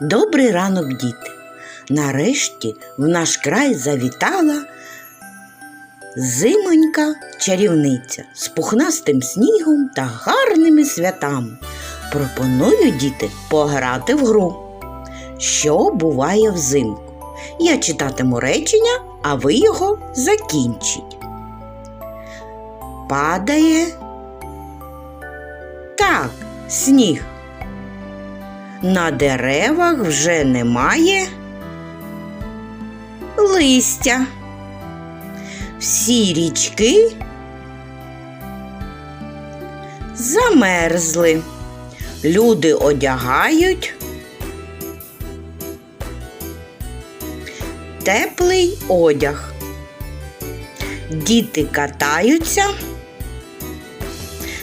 Добрий ранок, діти. Нарешті в наш край завітала зимонька чарівниця з пухнастим снігом та гарними святами. Пропоную діти пограти в гру. Що буває взимку? Я читатиму речення, а ви його закінчіть. Падає. Так, сніг. На деревах вже немає листя. Всі річки замерзли. Люди одягають теплий одяг. Діти катаються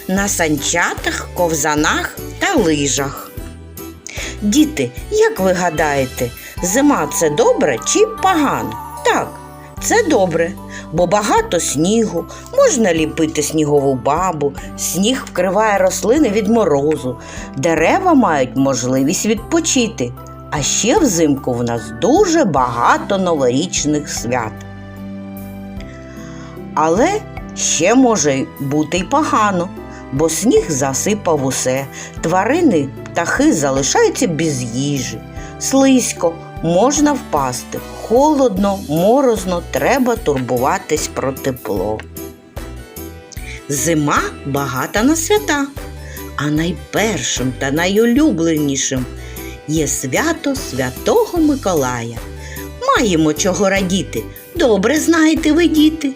на санчатах, ковзанах та лижах. Діти, як ви гадаєте, зима це добре чи погано? Так, це добре, бо багато снігу, можна ліпити снігову бабу, сніг вкриває рослини від морозу, дерева мають можливість відпочити. А ще взимку в нас дуже багато новорічних свят. Але ще може бути й погано, бо сніг засипав усе, тварини, птахи залишаються без їжі, слизько, можна впасти, холодно, морозно, треба турбуватись про тепло. Зима багата на свята, а найпершим та найулюбленішим є свято Святого Миколая. Маємо чого радіти, добре знаєте ви, діти.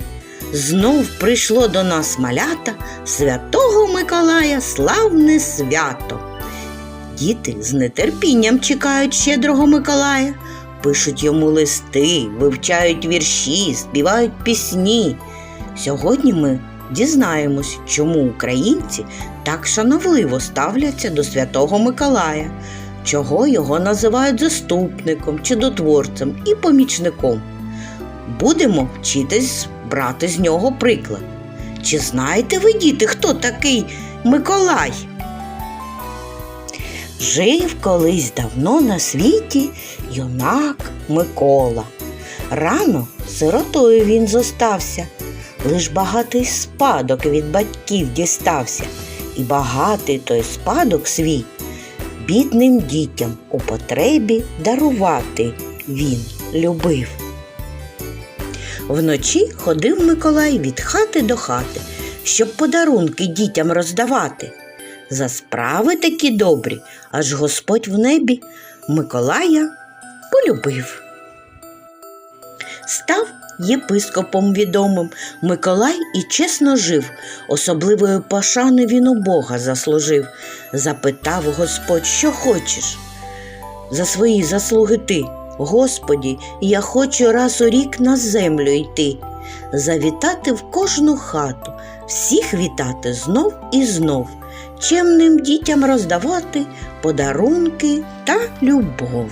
Знов прийшло до нас малята Святого Миколая славне свято. Діти з нетерпінням чекають щедрого Миколая, пишуть йому листи, вивчають вірші, співають пісні. Сьогодні ми дізнаємось, чому українці так шановливо ставляться до Святого Миколая, чого його називають заступником, чудотворцем і помічником. Будемо вчитись брати з нього приклад. Чи знаєте ви, діти, хто такий Миколай? Жив колись давно на світі юнак Микола. Рано сиротою він зостався, лиш багатий спадок від батьків дістався, і багатий той спадок свій бідним дітям у потребі дарувати він любив. Вночі ходив Миколай від хати до хати, щоб подарунки дітям роздавати. За справи такі добрі, аж Господь в небі Миколая полюбив. Став єпископом відомим Миколай і чесно жив, особливої пошани він у Бога заслужив. Запитав Господь, що хочеш? За свої заслуги ти, Господі, я хочу раз у рік на землю йти, завітати в кожну хату, всіх вітати знов і знов, чемним дітям роздавати подарунки та любов.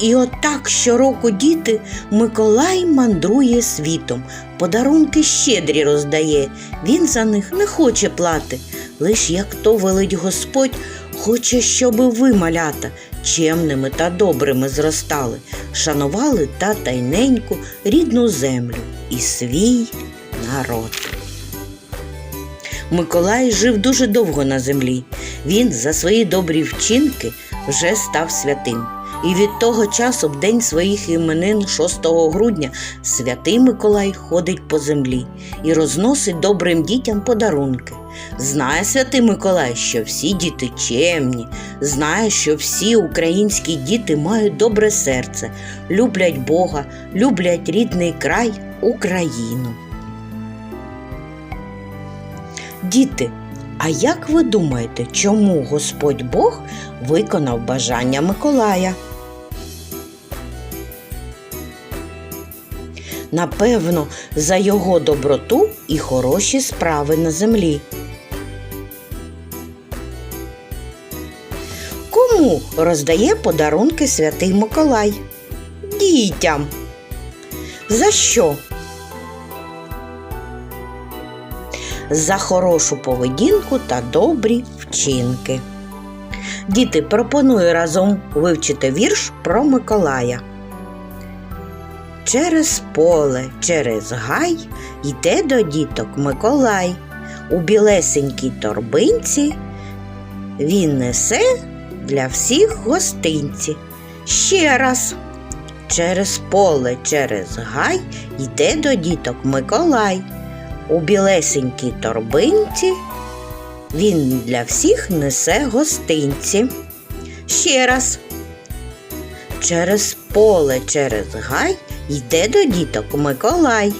І отак щороку діти Миколай мандрує світом, подарунки щедрі роздає, він за них не хоче плати. Лиш як то велить Господь, хоче, щоби ви, малята, чемними та добрими зростали, шанували та тайненьку рідну землю і свій народ. Миколай жив дуже довго на землі. Він за свої добрі вчинки вже став святим. І від того часу, в день своїх іменин 6 грудня, святий Миколай ходить по землі і розносить добрим дітям подарунки. Знає святий Миколай, що всі діти чемні, знає, що всі українські діти мають добре серце, люблять Бога, люблять рідний край Україну. Діти, а як ви думаєте, чому Господь Бог виконав бажання Миколая? Напевно, за його доброту і хороші справи на землі. Кому роздає подарунки святий Миколай? Дітям. За що? За хорошу поведінку та добрі вчинки. Діти, пропоную разом вивчити вірш про Миколая. Через поле, через гай йде до діток Миколай. У білесенькій торбинці він несе для всіх гостинці. Ще раз. Через поле, через гай йде до діток Миколай. У білесенькій торбинці він для всіх несе гостинці. Ще раз. Через поле, через гай йде до діток Миколай.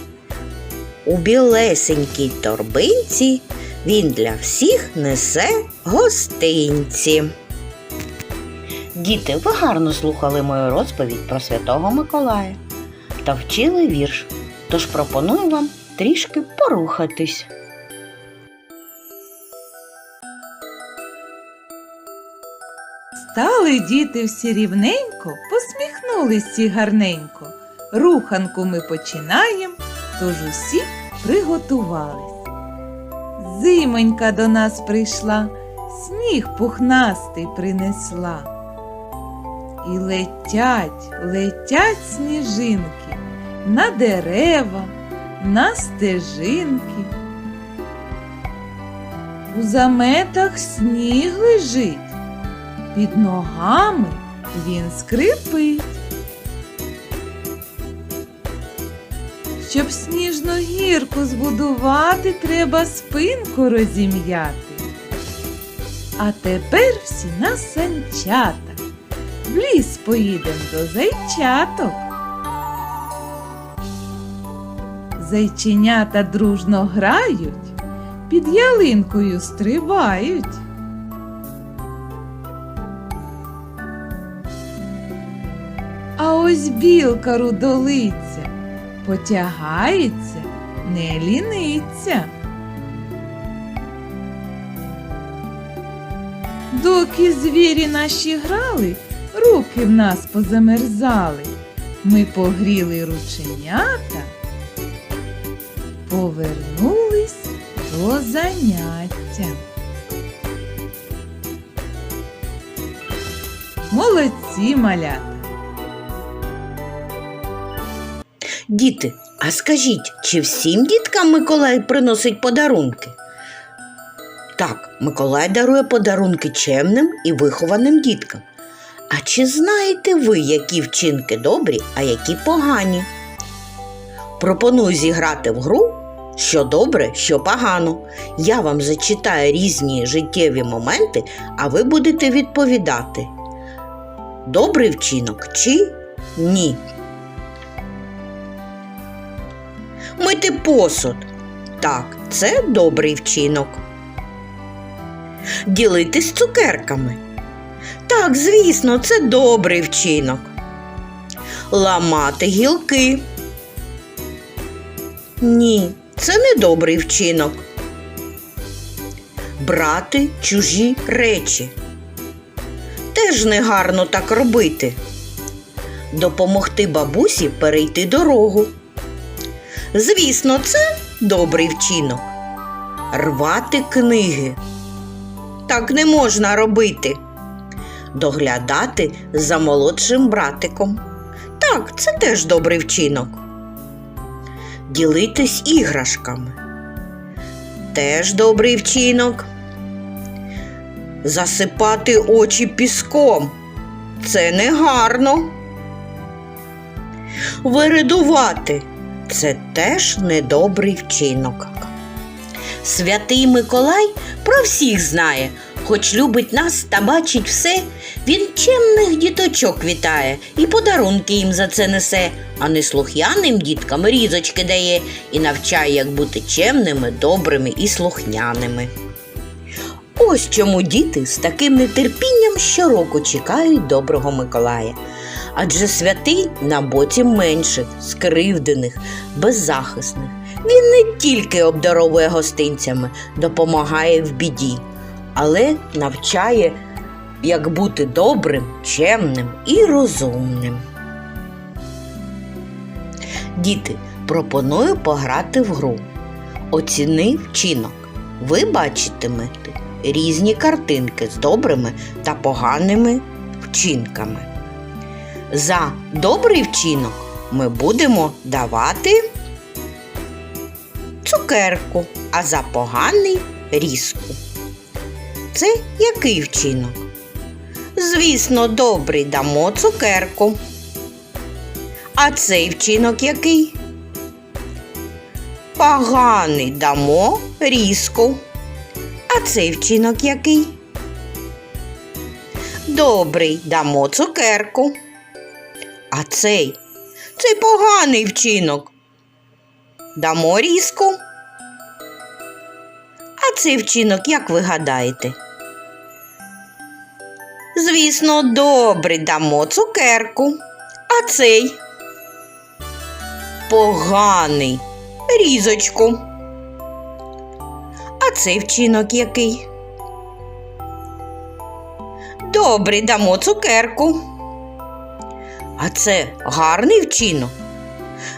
У білесенькій торбинці він для всіх несе гостинці. Діти, ви гарно слухали мою розповідь про Святого Миколая та вчили вірш. Тож пропоную вам трішки порухатись. Стали діти всі рівненько, посміхнулись всі гарненько. Руханку ми починаємо, тож усі приготувались. Зимонька до нас прийшла, сніг пухнастий принесла. І летять, летять сніжинки на дерева, на стежинки. У заметах сніг лежить. Під ногами він скрипить. Щоб сніжну гірку збудувати, треба спинку розім'яти. А тепер всі на санчата. В ліс поїдем до зайчаток. Зайченята дружно грають, під ялинкою стрибають. А ось білка рудолиця потягається, не ліниться. Доки звірі наші грали, руки в нас позамерзали. Ми погріли рученята, повернулись до заняття. Молодці малята! Діти, а скажіть, чи всім діткам Миколай приносить подарунки? Так, Миколай дарує подарунки чемним і вихованим діткам. А чи знаєте ви, які вчинки добрі, а які погані? Пропоную зіграти в гру, що добре, що погано. Я вам зачитаю різні життєві моменти, а ви будете відповідати: добрий вчинок чи ні. Мити посуд. Так, це добрий вчинок. Ділитись цукерками. Так, звісно, це добрий вчинок. Ламати гілки. Ні, це не добрий вчинок. Брати чужі речі. Теж негарно так робити. Допомогти бабусі перейти дорогу. Звісно, це добрий вчинок. Рвати книги. Так не можна робити. Доглядати за молодшим братиком. Так, це теж добрий вчинок. Ділитись іграшками. Теж добрий вчинок. Засипати очі піском. Це негарно. Виридувати це теж недобрий вчинок. Святий Миколай про всіх знає, хоч любить нас та бачить все, він чемних діточок вітає і подарунки їм за це несе, а неслух'яним діткам різочки дає і навчає, як бути чемними, добрими і слухняними. Ось чому діти з таким нетерпінням щороку чекають доброго Миколая. Адже святий на боці менших, скривдених, беззахисних. Він не тільки обдаровує гостинцями, допомагає в біді, але навчає, як бути добрим, чемним і розумним. Діти, пропоную пограти в гру. Оціни вчинок. Ви бачитимете різні картинки з добрими та поганими вчинками. За добрий вчинок ми будемо давати цукерку, а за поганий різку. Це який вчинок? Звісно, добрий дамо цукерку. А цей вчинок який? Поганий дамо різку. А цей вчинок який? Добрий дамо цукерку. А цей цей поганий вчинок. Дамо різку. А цей вчинок, як ви гадаєте? Звісно, добрий дамо цукерку. А цей поганий різочку. А цей вчинок який? Добрий дамо цукерку. А це гарний вчинок?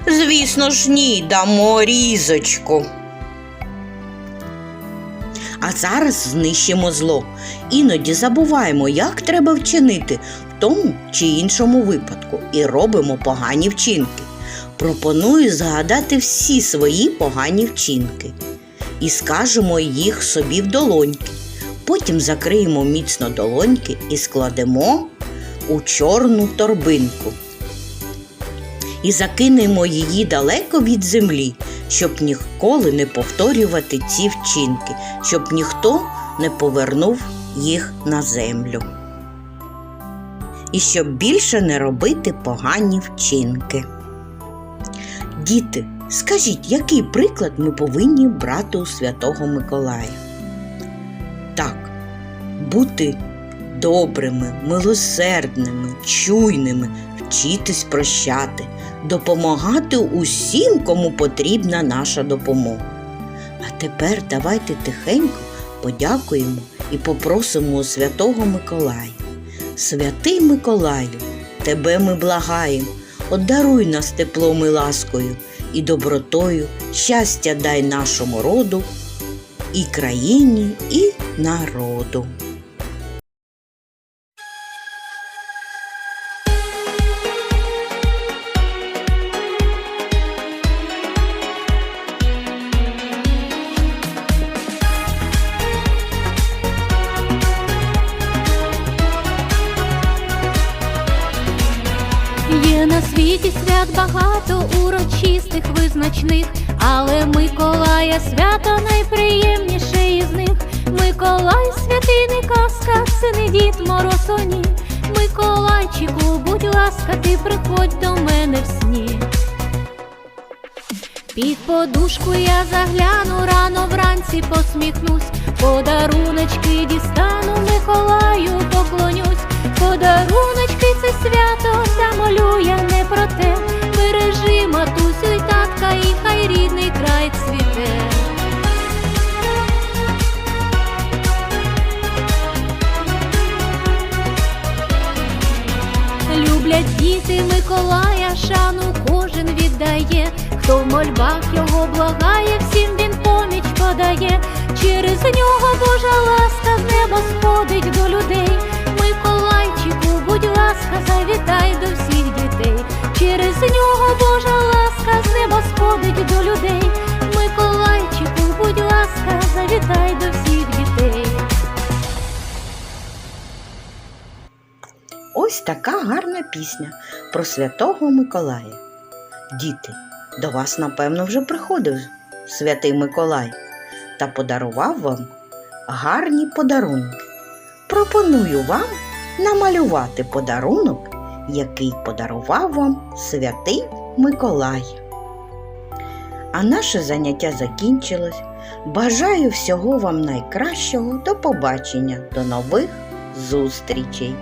Звісно ж, ні, дамо різочку. Зараз знищимо зло. Іноді забуваємо, як треба вчинити в тому чи іншому випадку, і робимо погані вчинки. Пропоную згадати всі свої погані вчинки і скажемо їх собі в долоньки. Потім закриємо міцно долоньки і складемо у чорну торбинку. І закинемо її далеко від землі, щоб ніколи не повторювати ці вчинки, щоб ніхто не повернув їх на землю. І щоб більше не робити погані вчинки. Діти, скажіть, який приклад ми повинні брати у Святого Миколая? Так, бути добрими, милосердними, чуйними, вчитись прощати, допомагати усім, кому потрібна наша допомога. А тепер давайте тихенько подякуємо і попросимо у Святого Миколая. Святий Миколаю, тебе ми благаємо, одаруй нас теплом і ласкою і добротою, щастя дай нашому роду, і країні, і народу. Світі свят багато урочистих, визначних, але Миколая свято найприємніше із них. Миколай святий не казка, це не дід мороз о ні. Миколайчику, будь ласка, ти приходь до мене в сні. Під подушку я загляну, рано вранці посміхнусь, подаруночки дістану, Миколаю поклонюсь, подаруночки це свято, замолю матусю й татка, і хай рідний край цвіте. Люблять діти Миколая, шану кожен віддає, хто в мольбах його благає, всім він поміч подає. Через нього Божа ласка з неба сходить до людей. Миколайчику, будь ласка, завітай до всіх дітей. Через нього Божа ласка з до людей. Миколайчику, будь ласка, завітай до всіх дітей. Ось така гарна пісня про святого Миколая. Діти, до вас, напевно, вже приходив святий Миколай та подарував вам гарні подарунки. Пропоную вам намалювати подарунок, який подарував вам святий Миколай. А наше заняття закінчилось. Бажаю всього вам найкращого. До побачення, до нових зустрічей!